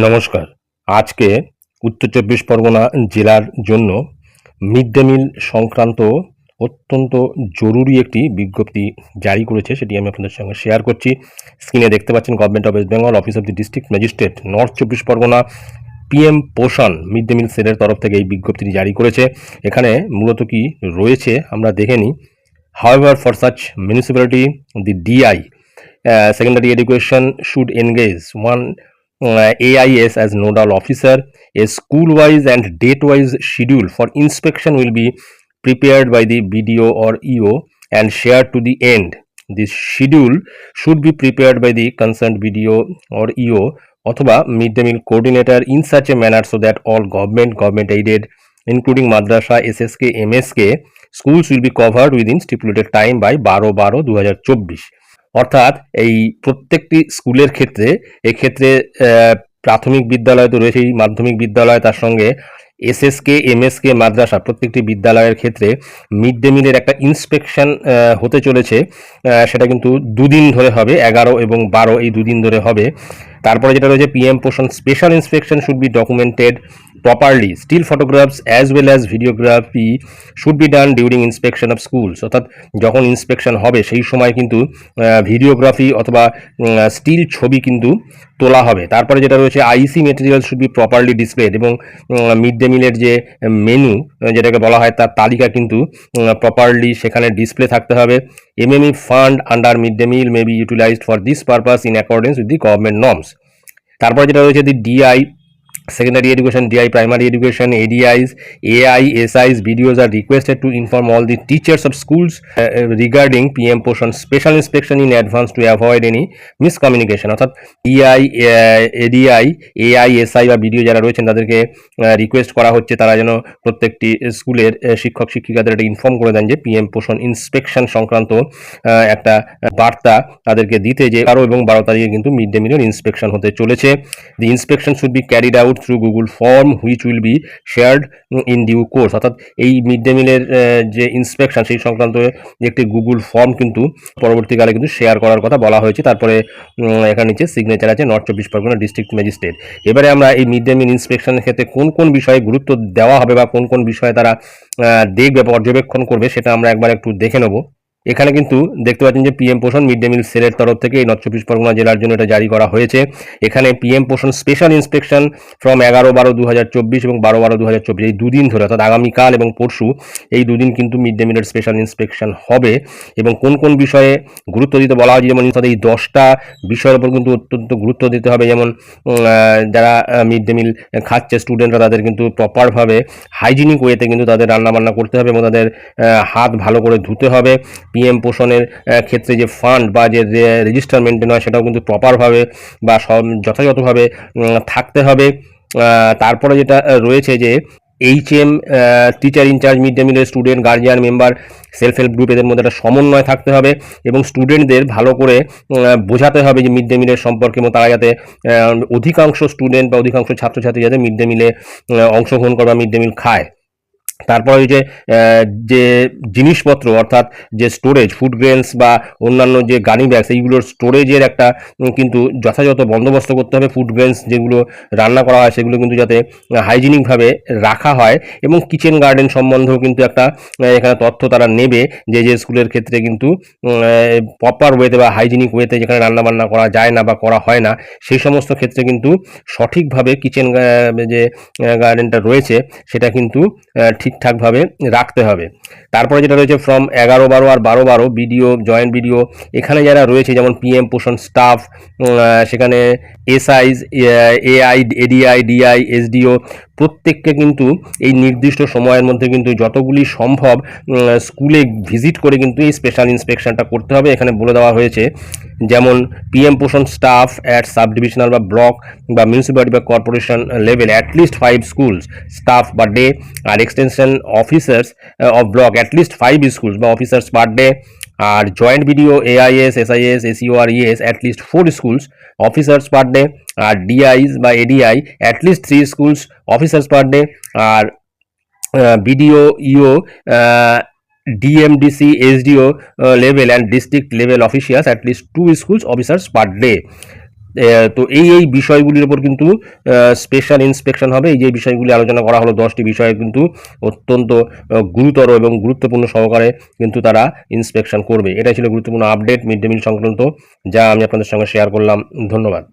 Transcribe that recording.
নমস্কার। আজকে উত্তর চব্বিশ পরগনা জেলার জন্য মিড ডে মিল সংক্রান্ত অত্যন্ত জরুরি একটি বিজ্ঞপ্তি জারি করেছে সেটি আমি আপনাদের সঙ্গে শেয়ার করছি। স্ক্রিনে দেখতে পাচ্ছেন government of West Bengal office of the district magistrate North চব্বিশ Parganas PM Poshan mid day meal সেলের তরফ থেকে এই বিজ্ঞপ্তিটি জারি করেছে। এখানে মূলত কি রয়েছে আমরা দেখে নিই। However for such municipality the DI secondary education should engage uh, AIS as nodal officer. A school-wise and date-wise schedule for inspection will be prepared by the BDO or EO and shared to the end. This schedule should be prepared by the concerned BDO or EO অথবা mid day meal coordinator in such a manner so that all government government aided including madrasa SSK MSK schools will be covered within stipulated time by বারো বারো দু অর্থাৎ এই প্রত্যেকটি স্কুলের ক্ষেত্রে, এক্ষেত্রে প্রাথমিক বিদ্যালয় তো রয়েছেই, মাধ্যমিক বিদ্যালয় তার সঙ্গে এসএসকে, এমএসকে, মাদ্রাসা প্রত্যেকটি বিদ্যালয়ের ক্ষেত্রে মিড ডে মিলের একটা ইন্সপেকশন হতে চলেছে। সেটা কিন্তু দুদিন ধরে হবে, এগারো এবং বারো এই দুদিন ধরে হবে। তারপরে যেটা রয়েছে, PM Poshan special inspection should be documented properly still photographs as well as videography should be done during inspection of schools অর্থাৎ যখন ইন্সপেকশন হবে, সেই সময় কিন্তু ভিডিওগ্রাফি অথবা স্টিল ছবি কিন্তু তোলা হবে। তারপরে যেটা রয়েছে IC material should be properly displayed এবং মিড ডে মিলের যে মেনু যেটাকে বলা হয়, তার তালিকা কিন্তু প্রপারলি সেখানে ডিসপ্লে থাকতে হবে। MME fund under mid day meal may be utilised for this purpose in accordance with the government norms তারপরে যেটা রয়েছে the DI secondary education di primary education adis aisis videos are requested to inform all the teachers of schools uh, uh, regarding pm portion special inspection in advance to avoid any miscommunication অর্থাৎ DI ADI AI SI বা BDO যারা রয়েছেন তাদেরকে request করা হচ্ছে তারা যেন প্রত্যেকটি স্কুলের শিক্ষক শিক্ষিকাদের এটা ইনফর্ম করে দেন যে পিএম পোষণ ইন্সপেকশন সংক্রান্ত একটা বার্তা তাদেরকে দিতে যে বারো এবং বারো তারিখে কিন্তু মিড ডে মিলের ইন্সপেকশন হতে চলেছে the inspection should be carried out through Google form which will be shared in due course অর্থাৎ এই মিড ডে মিলের যে ইন্সপেকশন সেই সংক্রান্ত একটি গুগল ফর্ম কিন্তু পরবর্তীকালে কিন্তু শেয়ার করার কথা বলা হয়েছে। তারপরে এখানে নিচে সিগনেচার আছে নর্থ চব্বিশ পরগনা ডিস্ট্রিক্ট ম্যাজিস্ট্রেট এবারে আমরা এই মিড ডে মিল ইন্সপেকশনের ক্ষেত্রে কোন কোন বিষয়ে গুরুত্ব দেওয়া হবে বা কোন কোন বিষয়ে তারা দেখবে, পর্যবেক্ষণ করবে, সেটা আমরা একবার একটু দেখে নেব। এখানে কিন্তু দেখতে পাচ্ছেন যে PM Poshan mid day meal সেলের তরফ থেকে এই নর্থ চব্বিশ পরগনা জেলার জন্য এটা জারি করা হয়েছে। এখানে PM Poshan special inspection from এগারো বারো দু এবং বারো বারো দু এই দুদিন ধরে, অর্থাৎ আগামীকাল এবং পরশু, এই দুদিন কিন্তু মিড ডে মিলের স্পেশাল ইন্সপেকশন হবে এবং কোন কোন বিষয়ে গুরুত্ব দিতে বলা হয় যেমন এই দশটা বিষয়ের উপর কিন্তু অত্যন্ত গুরুত্ব দিতে হবে, যেমন যারা মিড ডে মিল খাচ্ছে স্টুডেন্টরা তাদের কিন্তু প্রপারভাবে হাইজিনিক ওয়েতে কিন্তু তাদের রান্নাবান্না করতে হবে এবং তাদের হাত ভালো করে ধুতে হবে। পিএম পোষণের ক্ষেত্রে যে ফান্ড বা যে রেজিস্টার মেনটেন হয় সেটাও কিন্তু প্রপারভাবে বা সব যথাযথভাবে থাকতে হবে। তারপরে যেটা রয়েছে যে H M teacher in charge mid day মিলের student guardian member self help group এদের মধ্যে একটা সমন্বয় থাকতে হবে এবং স্টুডেন্টদের ভালো করে বোঝাতে হবে যে মিড ডে মিলের সম্পর্কে এবং তারা যাতে অধিকাংশ স্টুডেন্ট বা অধিকাংশ ছাত্রছাত্রী যাতে মিড ডে মিলে অংশগ্রহণ করে বা মিড ডে মিল খায়। তারপরে ওই যে যে জিনিসপত্র অর্থাৎ যে স্টোরেজ ফুড গ্রেনস বা অন্যান্য যে গানি ব্যাগস এইগুলোর স্টোরেজের একটা কিন্তু যথাযথ বন্দোবস্ত করতে হবে। ফুড গ্রেনস যেগুলো রান্না করা হয় সেগুলো কিন্তু যাতে হাইজিনিকভাবে রাখা হয় এবং কিচেন গার্ডেন সম্বন্ধেও কিন্তু একটা এখানে তথ্য তারা নেবে যে যে স্কুলের ক্ষেত্রে কিন্তু প্রপার ওয়েতে বা হাইজিনিক ওয়েতে যেখানে রান্নাবান্না করা যায় না বা করা হয় না সেই সমস্ত ক্ষেত্রে কিন্তু সঠিকভাবে কিচেন যে গার্ডেনটা রয়েছে সেটা কিন্তু আহ, ঠিকঠাকভাবে রাখতে হবে। তারপরে যেটা রয়েছে ফ্রম এগারো বারো আর বারো বারো বিডিও জয়েন্ট বিডিও এখানে যারা রয়েছে, যেমন পিএম পোষণ স্টাফ সেখানে SIs AI ADI DI SDO প্রত্যেককে কিন্তু এই নির্দিষ্ট সময়ের মধ্যে কিন্তু যতগুলি সম্ভব স্কুলে ভিজিট করে কিন্তু এই স্পেশাল ইন্সপেকশনটা করতে হবে। এখানে বলে দেওয়া হয়েছে যেমন PM Poshan staff at sub divisional বা ব্লক বা মিউনিসিপ্যালিটি বা corporation level at least five schools staff বা day R extension officers of block at least five schools বা officers per day R joint BDO AIS SIS SEO R ES at least four schools officers per day আর ডিআইস বা ADI at least three schools officers per day R BDO EO DMDC SDO level and district level officials at least two schools officers per day এ, তো এই এই বিষয়গুলির ওপর কিন্তু special inspection হবে। এই যে বিষয়গুলি আলোচনা করা হলো দশটি বিষয়ে কিন্তু অত্যন্ত আহ, গুরুতর এবং গুরুত্বপূর্ণ সহকারে কিন্তু তারা ইন্সপেকশন করবে। এটাই ছিল গুরুত্বপূর্ণ আপডেট মিড ডে মিল সংক্রান্ত যা আমি আপনাদের সঙ্গে শেয়ার করলাম। ধন্যবাদ।